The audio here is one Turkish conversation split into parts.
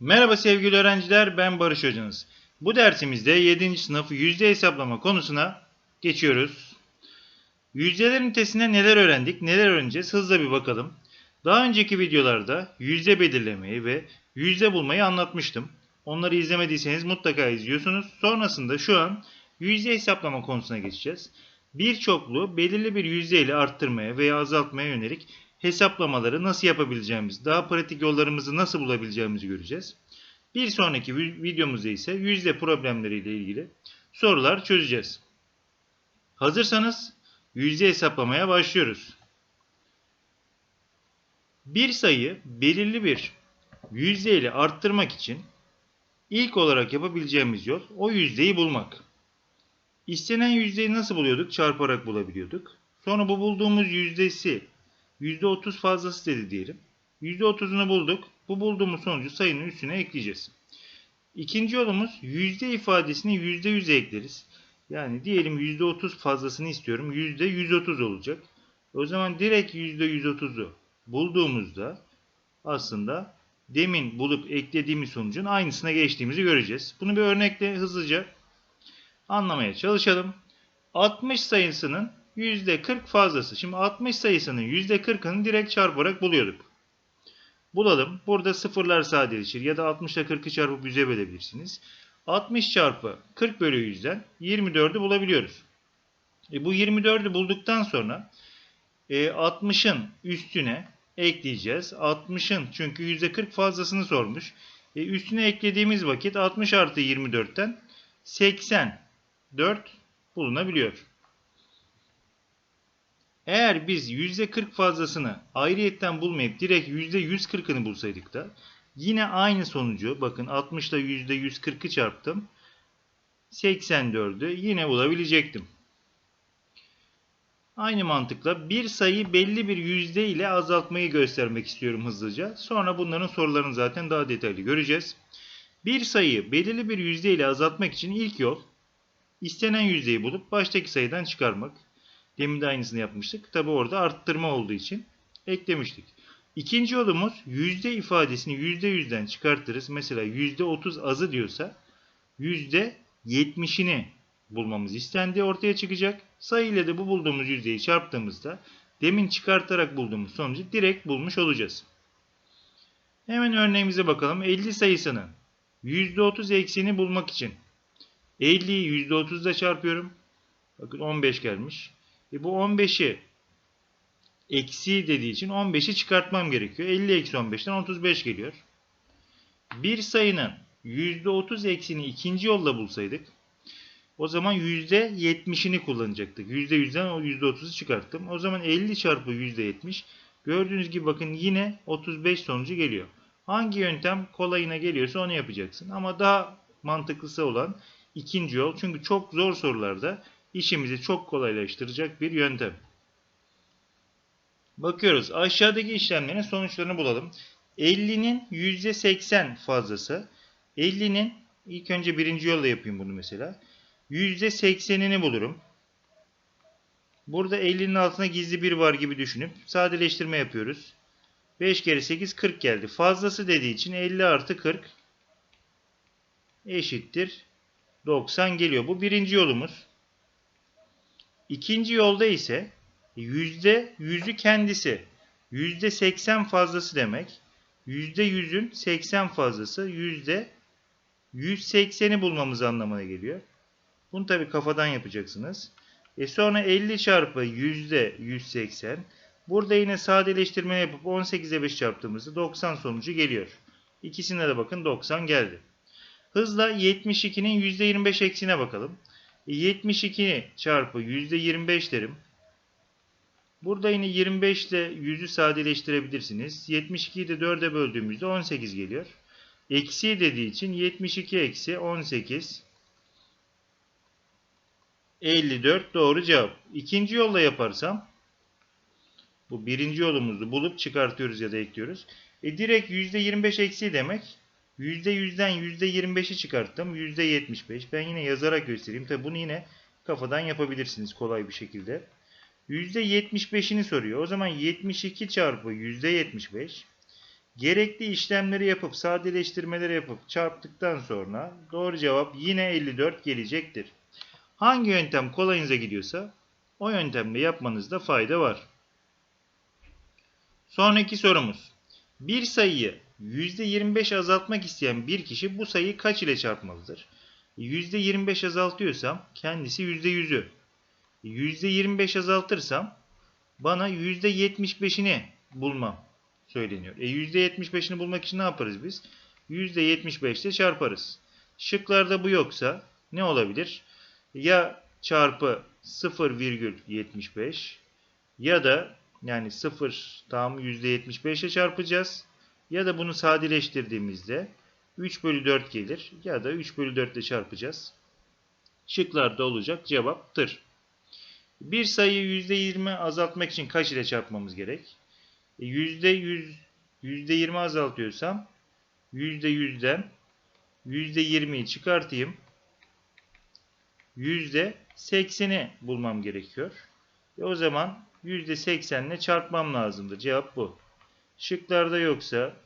Merhaba sevgili öğrenciler, ben Barış Hocanız. Bu dersimizde 7. sınıf yüzde hesaplama konusuna geçiyoruz. Yüzdelerin ünitesinde neler öğrendik, neler öğreneceğiz hızla bir bakalım. Daha önceki videolarda yüzde belirlemeyi ve yüzde bulmayı anlatmıştım. Onları izlemediyseniz mutlaka izliyorsunuz. Sonrasında şu an yüzde hesaplama konusuna geçeceğiz. Bir çokluğu belirli bir yüzde ile arttırmaya veya azaltmaya yönelik hesaplamaları nasıl yapabileceğimiz, daha pratik yollarımızı nasıl bulabileceğimizi göreceğiz. Bir sonraki vi- videomuzda ise yüzde problemleriyle ilgili sorular çözeceğiz. Hazırsanız yüzde hesaplamaya başlıyoruz. Bir sayı belirli bir yüzde ile arttırmak için ilk olarak yapabileceğimiz yol o yüzdeyi bulmak. İstenen yüzdeyi nasıl buluyorduk? Çarparak bulabiliyorduk. Sonra bu bulduğumuz yüzdesi %30 fazlası dedi diyelim. %30'unu bulduk. Bu bulduğumuz sonucu sayının üstüne ekleyeceğiz. İkinci yolumuz yüzde ifadesini %100'e ekleriz. Yani diyelim %30 fazlasını istiyorum. %130 olacak. O zaman direkt %130'u bulduğumuzda aslında demin bulup eklediğimiz sonucun aynısına geçtiğimizi göreceğiz. Bunu bir örnekle hızlıca anlamaya çalışalım. 60 sayısının %40 fazlası. Şimdi 60 sayısının %40'ını direkt çarparak buluyorduk. Bulalım. Burada sıfırlar sadeleşir ya da 60 ile 40'ı çarpıp 100'e bölebilirsiniz. 60 çarpı 40 bölü 100'den 24'ü bulabiliyoruz. E bu 24'ü bulduktan sonra e, 60'ın üstüne ekleyeceğiz. 60'ın çünkü %40 fazlasını sormuş. E, üstüne eklediğimiz vakit 60 artı 24'ten 84 bulunabiliyor. Eğer biz %40 fazlasını ayrıyetten bulmayıp direkt %140'ını bulsaydık da yine aynı sonucu bakın 60 ile %140'ı çarptım. 84'ü yine bulabilecektim. Aynı mantıkla bir sayı belli bir yüzde ile azaltmayı göstermek istiyorum hızlıca. Sonra bunların sorularını zaten daha detaylı göreceğiz. Bir sayıyı belirli bir yüzde ile azaltmak için ilk yol istenen yüzdeyi bulup baştaki sayıdan çıkarmak. Demin de aynısını yapmıştık. Tabi orada arttırma olduğu için eklemiştik. İkinci yolumuz yüzde ifadesini yüzde yüzden çıkartırız. Mesela yüzde otuz azı diyorsa yüzde yetmişini bulmamız istendi ortaya çıkacak. Sayı ile de bu bulduğumuz yüzdeyi çarptığımızda demin çıkartarak bulduğumuz sonucu direkt bulmuş olacağız. Hemen örneğimize bakalım. 50 sayısının %30 eksiğini bulmak için 50'yi %30 ile çarpıyorum. Bakın 15 gelmiş. E bu 15'i eksi dediği için 15'i çıkartmam gerekiyor. 50 eksi 15'ten 35 geliyor. Bir sayının %30 eksiğini ikinci yolla bulsaydık o zaman %70'ini kullanacaktık. %100'den o %30'u çıkarttım. O zaman 50 çarpı %70 gördüğünüz gibi bakın yine 35 sonucu geliyor. Hangi yöntem kolayına geliyorsa onu yapacaksın. Ama daha mantıklısı olan ikinci yol. Çünkü çok zor sorularda işimizi çok kolaylaştıracak bir yöntem. Bakıyoruz. Aşağıdaki işlemlerin sonuçlarını bulalım. 50'nin %80 fazlası. 50'nin ilk önce birinci yolla yapayım bunu mesela. %80'ini bulurum. Burada 50'nin altına gizli bir var gibi düşünüp sadeleştirme yapıyoruz. 5 kere 8 40 geldi. Fazlası dediği için 50 artı 40 eşittir 90 geliyor. Bu birinci yolumuz. İkinci yolda ise yüzde yüzü kendisi. Yüzde 80 fazlası demek. Yüzde yüzün 80 fazlası yüzde 180'i bulmamız anlamına geliyor. Bunu tabi kafadan yapacaksınız. E sonra 50 çarpı yüzde 180. Burada yine sadeleştirme yapıp 18'e 5 çarptığımızda 90 sonucu geliyor. İkisine de bakın 90 geldi. Hızla 72'nin %25 eksiğine bakalım. E 72 çarpı %25 derim. Burada yine 25 ile 100'ü sadeleştirebilirsiniz. 72'yi de 4'e böldüğümüzde 18 geliyor. Eksi dediği için 72 eksi 18 54 doğru cevap. İkinci yolla yaparsam bu birinci yolumuzu bulup çıkartıyoruz ya da ekliyoruz. E direkt %25 eksi demek. %100'den %25'i çıkarttım. %75. Ben yine yazarak göstereyim. Tabi bunu yine kafadan yapabilirsiniz kolay bir şekilde. %75'ini soruyor. O zaman 72 çarpı %75 Gerekli işlemleri yapıp sadeleştirmeleri yapıp çarptıktan sonra doğru cevap yine 54 gelecektir. Hangi yöntem kolayınıza gidiyorsa o yöntemle yapmanızda fayda var. Sonraki sorumuz. Bir sayıyı %25 azaltmak isteyen bir kişi bu sayıyı kaç ile çarpmalıdır? %25 azaltıyorsam kendisi %100'ü. %25 azaltırsam bana %75'ini bulmam söyleniyor. E %75'ini bulmak için ne yaparız biz? %75 ile çarparız. Şıklarda bu yoksa ne olabilir? Ya çarpı 0,75 ya da yani 0 tam %75 ile çarpacağız. Ya da bunu sadeleştirdiğimizde 3 bölü 4 gelir. Ya da 3 bölü 4 ile çarpacağız. Şıklarda olacak cevaptır. Bir sayıyı %20 azaltmak için kaç ile çarpmamız gerek? E, %100, %20 azaltıyorsam %100'den %20'yi çıkartayım. %80'i bulmam gerekiyor. E o zaman %80 ile çarpmam lazımdır. Cevap bu. Şıklarda yoksa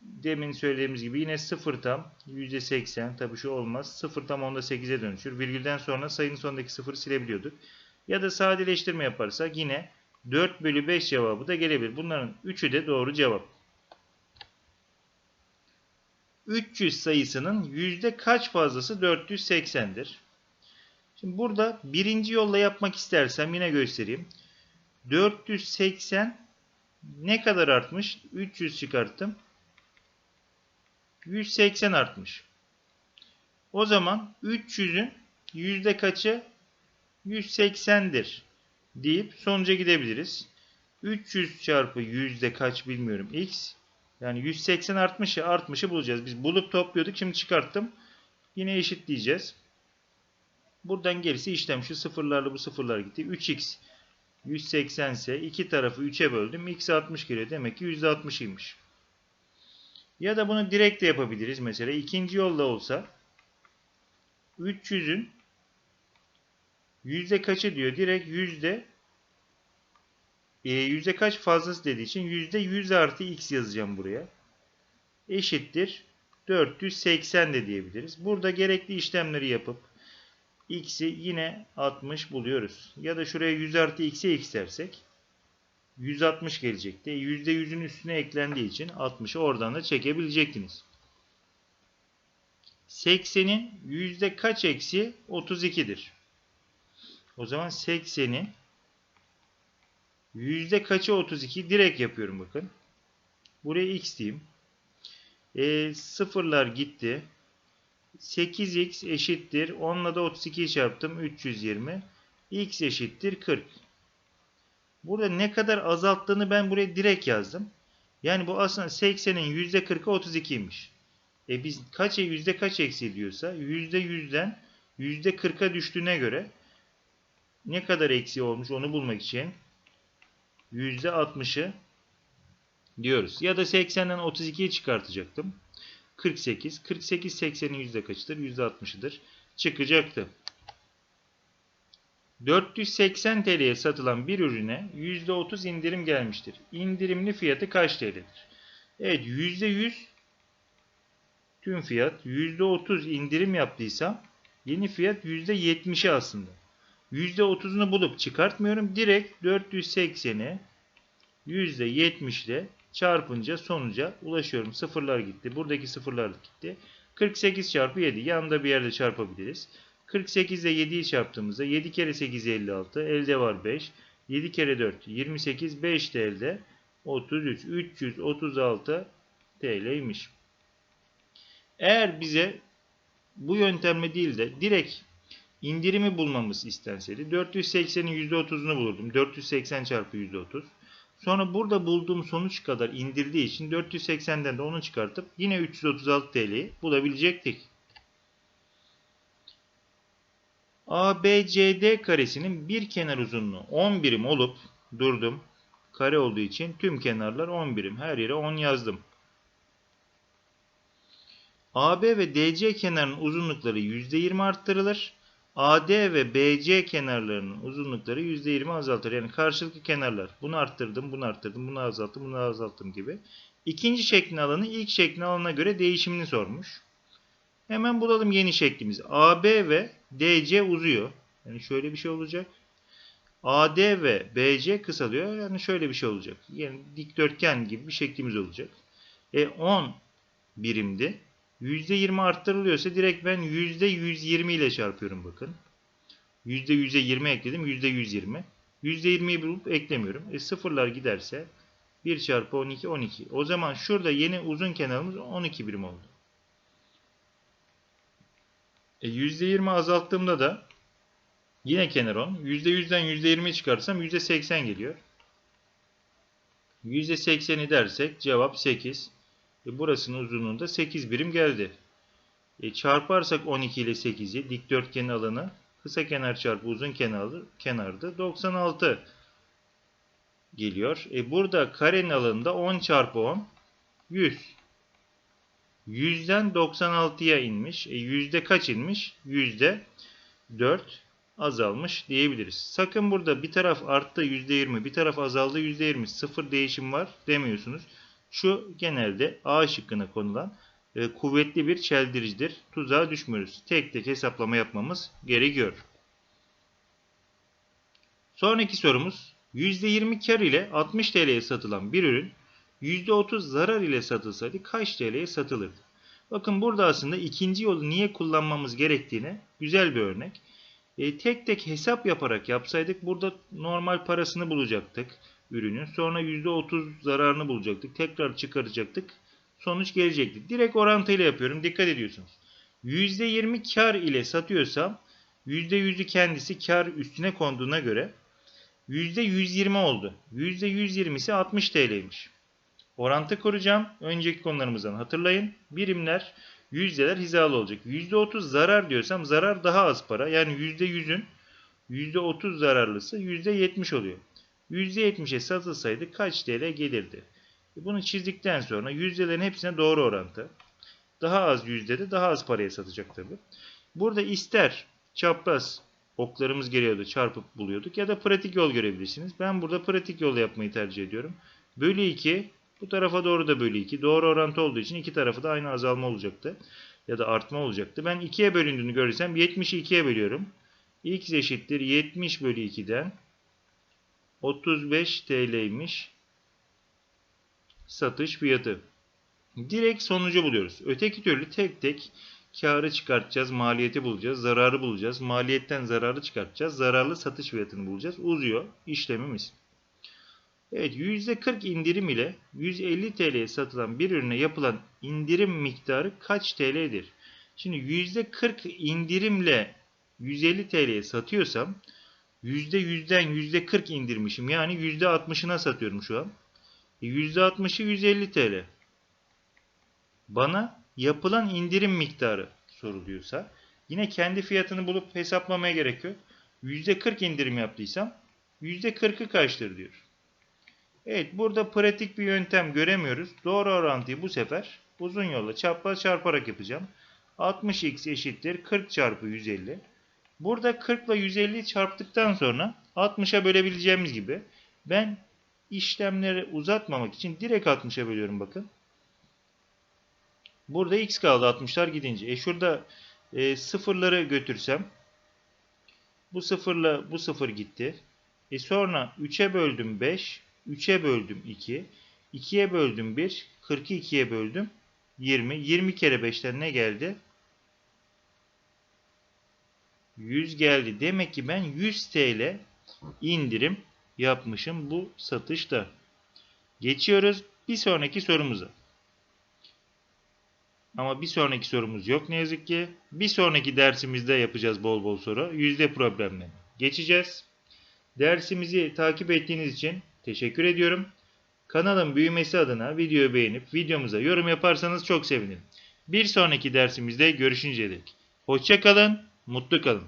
demin söylediğimiz gibi yine 0 tam %80 tabi şu olmaz. 0 tam onda 8'e dönüşür. Virgülden sonra sayının sonundaki 0'ı silebiliyorduk. Ya da sadeleştirme yaparsak yine 4 bölü 5 cevabı da gelebilir. Bunların üçü de doğru cevap. 300 sayısının yüzde kaç fazlası 480'dir? Şimdi burada birinci yolla yapmak istersem yine göstereyim. 480 ne kadar artmış? 300 çıkarttım. 180 artmış. O zaman 300'ün yüzde kaçı 180'dir deyip sonuca gidebiliriz. 300 çarpı yüzde kaç bilmiyorum x. Yani 180 artmışı artmışı bulacağız. Biz bulup topluyorduk. Şimdi çıkarttım. Yine eşitleyeceğiz. Buradan gerisi işlem. Şu sıfırlarla bu sıfırlar gitti. 3x 180 ise iki tarafı 3'e böldüm. x 60 geliyor. Demek ki %60'ymış. Ya da bunu direkt de yapabiliriz. Mesela ikinci yolla olsa 300'ün yüzde kaçı diyor. Direkt yüzde e, yüzde kaç fazlası dediği için yüzde 100 artı x yazacağım buraya. Eşittir 480 de diyebiliriz. Burada gerekli işlemleri yapıp x'i yine 60 buluyoruz. Ya da şuraya 100 artı x'e x dersek 160 gelecekti. %100'ün üstüne eklendiği için 60'ı oradan da çekebilecektiniz. 80'in yüzde kaç eksi 32'dir? O zaman 80'i yüzde kaçı 32 direkt yapıyorum bakın. Buraya x diyeyim. E, sıfırlar gitti. 8x eşittir. 10'la da 32'yi çarptım. 320. x eşittir 40. Burada ne kadar azalttığını ben buraya direkt yazdım. Yani bu aslında 80'in %40'ı 32'ymiş. E biz kaç yüzde kaç eksi diyorsa %100'den %40'a düştüğüne göre ne kadar eksi olmuş onu bulmak için %60'ı diyoruz. Ya da 80'den 32'yi çıkartacaktım. 48. 48 80'in yüzde kaçıdır? %60'ıdır. Çıkacaktı. 480 TL'ye satılan bir ürüne %30 indirim gelmiştir. İndirimli fiyatı kaç TL'dir? Evet %100 tüm fiyat %30 indirim yaptıysam yeni fiyat %70'i aslında. %30'unu bulup çıkartmıyorum. Direkt 480'i %70 ile çarpınca sonuca ulaşıyorum. Sıfırlar gitti. Buradaki sıfırlar gitti. 48 çarpı 7. Yanında bir yerde çarpabiliriz. 48 ile 7'yi çarptığımızda 7 kere 8 56. Elde var 5. 7 kere 4 28. 5 de elde 33. 336 TL'ymiş. Eğer bize bu yöntemle değil de direkt indirimi bulmamız istenseydi 480'in %30'unu bulurdum. 480 çarpı %30. Sonra burada bulduğum sonuç kadar indirdiği için 480'den de onu çıkartıp yine 336 TL'yi bulabilecektik. ABCD karesinin bir kenar uzunluğu 10 birim olup durdum. Kare olduğu için tüm kenarlar 10 birim. Her yere 10 yazdım. AB ve DC kenarının uzunlukları %20 arttırılır. AD ve BC kenarlarının uzunlukları %20 azaltır. Yani karşılıklı kenarlar. Bunu arttırdım, bunu arttırdım, bunu azalttım, bunu azalttım gibi. İkinci şeklin alanı ilk şeklin alanına göre değişimini sormuş. Hemen bulalım yeni şeklimizi. AB ve DC uzuyor. Yani şöyle bir şey olacak. AD ve BC kısalıyor. Yani şöyle bir şey olacak. Yani dikdörtgen gibi bir şeklimiz olacak. E 10 birimdi. %20 arttırılıyorsa direkt ben %120 ile çarpıyorum bakın. %100'e 20 ekledim. %120. %20'yi bulup eklemiyorum. E sıfırlar giderse 1 çarpı 12 12. O zaman şurada yeni uzun kenarımız 12 birim oldu. E %20 azalttığımda da yine kenar 10. %100'den %20 çıkarsam %80 geliyor. %80'i dersek cevap 8. E burasının uzunluğunda 8 birim geldi. E çarparsak 12 ile 8'i dikdörtgenin alanı kısa kenar çarpı uzun kenarı kenarda 96 geliyor. E burada karenin alanında 10 çarpı 10 100. 100'den 96'ya inmiş. E yüzde kaç inmiş? Yüzde 4 azalmış diyebiliriz. Sakın burada bir taraf arttı %20, bir taraf azaldı %20, sıfır değişim var demiyorsunuz. Şu genelde A şıkkına konulan e, kuvvetli bir çeldiricidir. Tuzağa düşmüyoruz. Tek tek hesaplama yapmamız gerekiyor. Sonraki sorumuz %20 kar ile 60 TL'ye satılan bir ürün %30 zarar ile satılsaydı kaç TL'ye satılırdı? Bakın burada aslında ikinci yolu niye kullanmamız gerektiğine güzel bir örnek. E, tek tek hesap yaparak yapsaydık burada normal parasını bulacaktık ürünün. Sonra %30 zararını bulacaktık. Tekrar çıkaracaktık. Sonuç gelecekti. Direkt orantıyla yapıyorum. Dikkat ediyorsunuz. %20 kar ile satıyorsam %100'ü kendisi kar üstüne konduğuna göre %120 oldu. %120'si 60 TL'ymiş. Orantı kuracağım. Önceki konularımızdan hatırlayın. Birimler, yüzdeler hizalı olacak. %30 zarar diyorsam zarar daha az para. Yani %100'ün %30 zararlısı %70 oluyor. %70'e satılsaydı kaç TL gelirdi? Bunu çizdikten sonra yüzdelerin hepsine doğru orantı. Daha az yüzdede daha az paraya satacak tabi. Burada ister çapraz oklarımız geliyordu çarpıp buluyorduk ya da pratik yol görebilirsiniz. Ben burada pratik yol yapmayı tercih ediyorum. Bölü 2 bu tarafa doğru da bölü 2. Doğru orantı olduğu için iki tarafı da aynı azalma olacaktı. Ya da artma olacaktı. Ben 2'ye bölündüğünü görürsem 70'i 2'ye bölüyorum. X eşittir 70 bölü 2'den 35 TL'ymiş satış fiyatı. Direkt sonucu buluyoruz. Öteki türlü tek tek karı çıkartacağız, maliyeti bulacağız, zararı bulacağız. Maliyetten zararı çıkartacağız. Zararlı satış fiyatını bulacağız. Uzuyor işlemimiz. Evet %40 indirim ile 150 TL'ye satılan bir ürüne yapılan indirim miktarı kaç TL'dir? Şimdi %40 indirimle 150 TL'ye satıyorsam %100'den %40 indirmişim. Yani %60'ına satıyorum şu an. %60'ı 150 TL. Bana yapılan indirim miktarı soruluyorsa yine kendi fiyatını bulup hesaplamaya gerek yok. %40 indirim yaptıysam %40'ı kaçtır diyor. Evet burada pratik bir yöntem göremiyoruz. Doğru orantıyı bu sefer uzun yolla çapraz çarparak yapacağım. 60x eşittir 40 çarpı 150. Burada 40 ile 150'yi çarptıktan sonra 60'a bölebileceğimiz gibi ben işlemleri uzatmamak için direkt 60'a bölüyorum bakın. Burada x kaldı 60'lar gidince. E şurada e, sıfırları götürsem bu sıfırla bu sıfır gitti. E sonra 3'e böldüm 5. 3'e böldüm 2. 2'ye böldüm 1. 40'ı 2'ye böldüm 20. 20 kere 5'ten ne geldi? 100 geldi. Demek ki ben 100 TL indirim yapmışım bu satışta. Geçiyoruz bir sonraki sorumuza. Ama bir sonraki sorumuz yok ne yazık ki. Bir sonraki dersimizde yapacağız bol bol soru. Yüzde problemleri. Geçeceğiz. Dersimizi takip ettiğiniz için teşekkür ediyorum. Kanalın büyümesi adına videoyu beğenip videomuza yorum yaparsanız çok sevinirim. Bir sonraki dersimizde görüşünceye dek. Hoşça kalın, mutlu kalın.